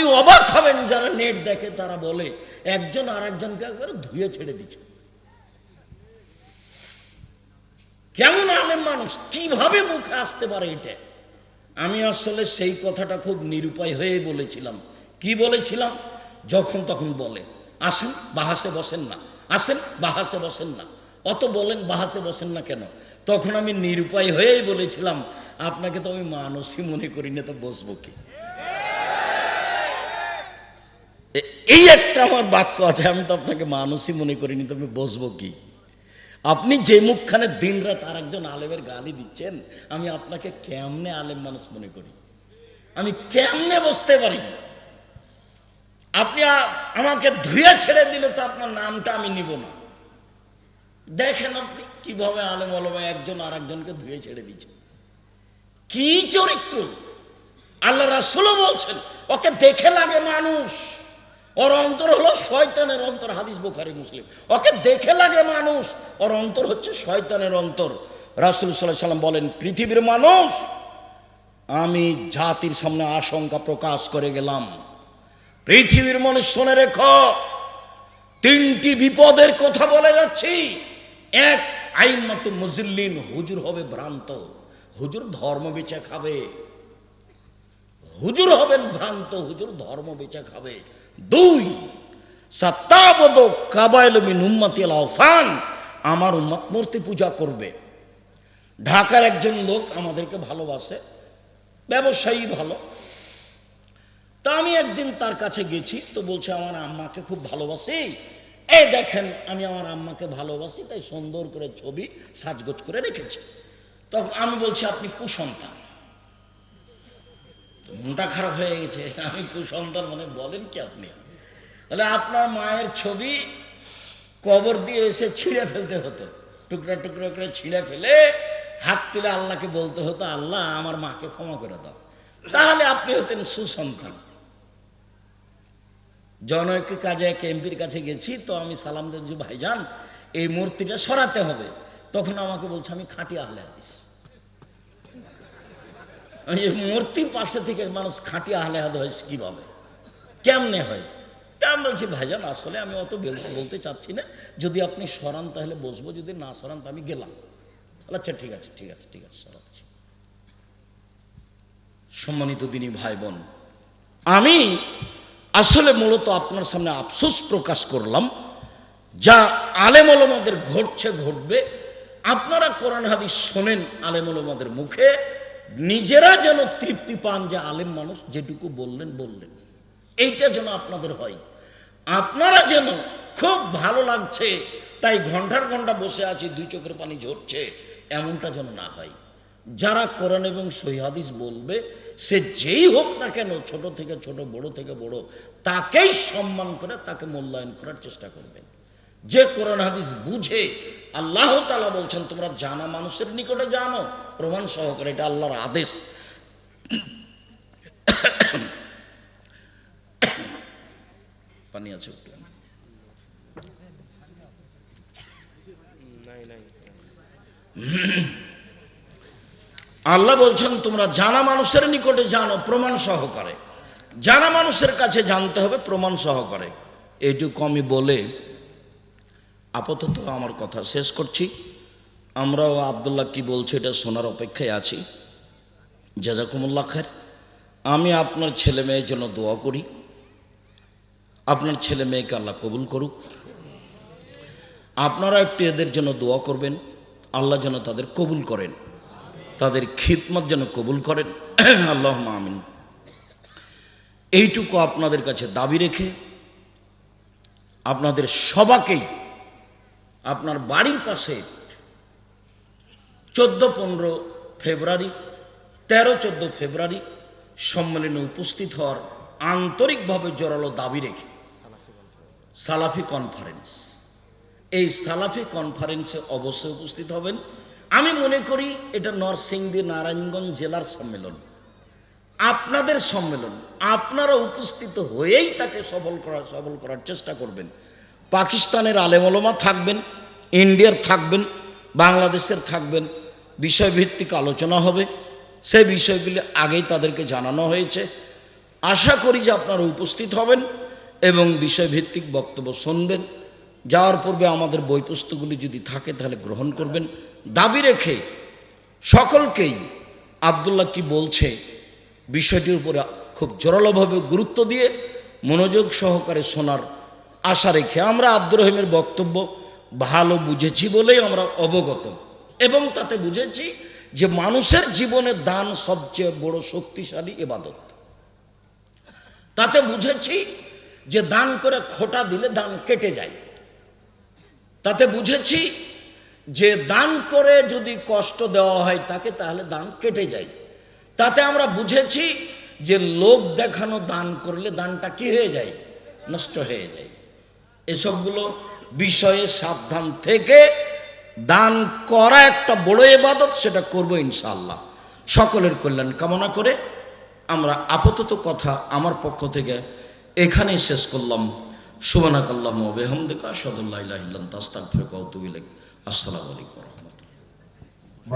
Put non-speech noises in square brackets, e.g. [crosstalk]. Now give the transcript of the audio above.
আপনি অবাক হবেন যারা নেট দেখে, তারা বলে, একজন আর একজনকে একবারে ধুয়ে ছেড়ে দিচ্ছে। কেমন আলেম মানুষ, কীভাবে মুখে আসতে পারে এটা? আমি আসলে সেই কথাটা খুব নিরুপায় হয়ে বলেছিলাম। কি বলেছিলাম? যখন তখন বলে, আসেন, বাহাসে বসেন না। আসেন, বাহাসে বসেন না। অত বলেন, বাহাসে বসেন না কেন? তখন আমি নিরুপায় হয়েই বলেছিলাম, আপনাকে তো আমি মানুষই মনে করি না, তো বসবো কি? এই একটা আমার বাক্য আছে, আমি তো আপনাকে মানুষই মনে করিনি তো আমি বসবো কি? আপনি যে মুখখানে দিন রাত আর একজন আলেমের গালি দিচ্ছেন, আমি আপনাকে কেমনে আলেম মানুষ মনে করি? আমি কেমনে বসতে পারি? আপনি আমাকে ধুয়ে ছেড়ে দিলে তো আপনার নামটা আমি নিব না। দেখেন আপনি কীভাবে আলেম আলমে একজন আর একজনকে ধুয়ে ছেড়ে দিচ্ছে। কি চরিত্র? আল্লাহ রাসুলও বলছেন, ওকে দেখে লাগে মানুষ। ওর অন্তর হলো শয়তানের অন্তর, হাদিস বুখারি, মুসলিম। ওকে দেখে লাগে মানুষ, ওর অন্তর হচ্ছে শয়তানের অন্তর। রাসুল সাল্লাহ সাল্লাম বলেন, পৃথিবীর মানুষ, আমি জাতির সামনে আশঙ্কা প্রকাশ করে গেলাম। পৃথিবীর মানুষ, শুনে রেখো, তিনটি বিপদের কথা বলে যাচ্ছি। এক আইন মতো মুজিল্লিন হুজুর হবে ভ্রান্ত। হুজুর ধর্ম বেচে খাবে। হুজুর হবেন ভ্রান্ত, হুজুর ধর্ম বেচে খাবে। দুই, সত্তাবদ কাবাইল মিন উম্মতি আল-আওফান আমার উম্মত মূর্তি পূজা করবে। ঢাকার একজন লোক আমাদেরকে ভালোবাসে, ব্যবসায়ী ভালো। তা আমি একদিন তার কাছে গেছি, তো বলছে, আমার আম্মাকে খুব ভালোবাসি। এই দেখেন, আমি আমার আম্মাকে ভালোবাসি, তাই সুন্দর করে ছবি সাজগোজ করে রেখেছি। তখন আমি বলছি, আপনি কুসন্তান। মনটা খারাপ হয়ে গেছে। আমি কুসন্তান মানে বলেন কি আপনি? তাহলে আপনার মায়ের ছবি কবর দিয়ে এসে ছিঁড়ে ফেলতে হতো। টুকরা টুকরা করে ছিঁড়ে ফেলে হাত তুলে আল্লাহকে বলতে হতো, আল্লাহ, আমার মাকে ক্ষমা করে দাও। তাহলে আপনি হতেন সুসন্তান। জনৈক কাজে এক এমপির কাছে গেছি, তো আমি সালাম দিয়েছি ভাইজান, এই মূর্তিটা সরাতে হবে। তখন আমাকে বলছে, আমি খাঁটি আহলে হাদিস। এই মূর্তি পাশে থেকে মানুষ খাঁটি আহলে হাদিস কীভাবে? কেমনে হয়? তা আমি বলছি, ভাইজান, আসলে আমি অত বলতে চাচ্ছি না। যদি আপনি সরান, তাহলে বসবো। যদি না সরান, তো আমি গেলাম। আচ্ছা ঠিক আছে ঠিক আছে ঠিক আছে, সরাচ্ছি। সম্মানিত দিনী ভাই বোন আমি আসলে মূলত আপনার সামনে আফসোস প্রকাশ করলাম, যা আলেমলমাদের ঘটছে, ঘটবে। আপনারা কোরআন হাদিস শোনেন আলেমলমাদের মুখে। নিজেরা যেন তৃপ্তি পান যে আলেম মানুষ যেটুকু বললেন বললেন। এইটা যেন আপনাদের হয়। আপনারা যেন খুব ভালো লাগছে, তাই ঘণ্টার ঘণ্টা বসে আছি, দুই চোখের পানি ঝরছে, এমনটা যেন না হয়। যারা কোরআন এবং সহিহাদিস বলবে, সে যেই হোক না কেন, ছোট থেকে ছোট, বড় থেকে বড়, তাকেই সম্মান করে, তাকে মূল্যায়ন করার চেষ্টা করবেন। যে কোরআন হাদিস বুঝে, আল্লাহ তালা বলছেন, তোমরা জানা মানুষের নিকটে জানো প্রমাণ সহকারে এটা আল্লাহর আদেশ। পানি আছে একটু। আল্লাহ বলছেন, তোমরা জানা মানুষের নিকটে জানো, প্রমাণ সহকারে। জানা মানুষের কাছে জানতে হবে, প্রমাণ সহকারে। এইটুকু আমি বলে আপাতত আমার কথা শেষ করছি। আমরাও আবদুল্লাহ কি বলছে এটা শোনার অপেক্ষায় আছি। জাজাকুমুল্লাহ খার আমি আপনার ছেলে মেয়ের জন্য দোয়া করি। আপনার ছেলে মেয়েকে আল্লাহ কবুল করুক। আপনারা একটু এদের জন্য দোয়া করবেন। আল্লাহ যেন তাদের কবুল করেন। তাদের খিদমত যেন কবুল করেন। [clears throat] আল্লাহ আমিন। এইটুকু আপনাদের কাছে দাবি রেখে আপনাদের সবাকেই আপনার বাড়ির পাশে চোদ্দ পনেরো ফেব্রুয়ারি, তেরো চোদ্দ ফেব্রুয়ারি সম্মেলনে উপস্থিত হওয়ার আন্তরিকভাবে জোরালো দাবি রেখে সালাফি কনফারেন্স এই সালাফি কনফারেন্সে অবশ্যই উপস্থিত হবেন। আমি মনে করি এটা নরসিংদী নারায়ণগঞ্জ জেলার সম্মেলন। আপনাদের সম্মেলন, আপনারা উপস্থিত হয়েই তাকে সফল করা, সফল করার চেষ্টা করবেন। পাকিস্তানের আলেমলমা থাকবেন, ইন্ডিয়ার থাকবেন, বাংলাদেশের থাকবেন বিষয়ভিত্তিক আলোচনা হবে। সেই বিষয়গুলি আগেই তাদেরকে জানানো হয়েছে। আশা করি যে আপনারা উপস্থিত হবেন এবং বিষয়ভিত্তিক বক্তব্য শুনবেন। যাওয়ার পূর্বে আমাদের বই পুস্তকগুলি যদি থাকে তাহলে গ্রহণ করবেন। দাবি রেখে সকলকেই আবদুল্লাহ কি বলছে বিষয়টির উপরে খুব জোরালোভাবে গুরুত্ব দিয়ে মনোযোগ সহকারে শোনার আশা রেখে আমরা আব্দুর রহিমের বক্তব্য ভালো বুঝেছি বলেই আমরা অবগত। এবং তাতে বুঝেছি যে মানুষের জীবনে দান সবচেয়ে বড় শক্তিশালী এবাদত তাতে বুঝেছি যে দান করে খোটা দিলে দান কেটে যায়। তাতে বুঝেছি যে দান করে যদি কষ্ট দেওয়া হয় তাকে তাহলে দান কেটে যায়। তাতে আমরা বুঝেছি যে লোক দেখানো দান করলে দানটা কি হয়ে যায়? নষ্ট হয়ে যায়। এসবগুলো বিষয়ে সাবধান থেকে দান করা একটা বড় ইবাদত, সেটা করব ইনশাআল্লাহ। সকলের কল্যাণ কামনা করে আমরা আপাতত কথা আমার পক্ষ থেকে এখানেই শেষ করলাম। সুবানাকাল্লাহ বেহমদিকা সদুল্লাহ তাস্তাক ফেরক আসসালামু আলাইকুম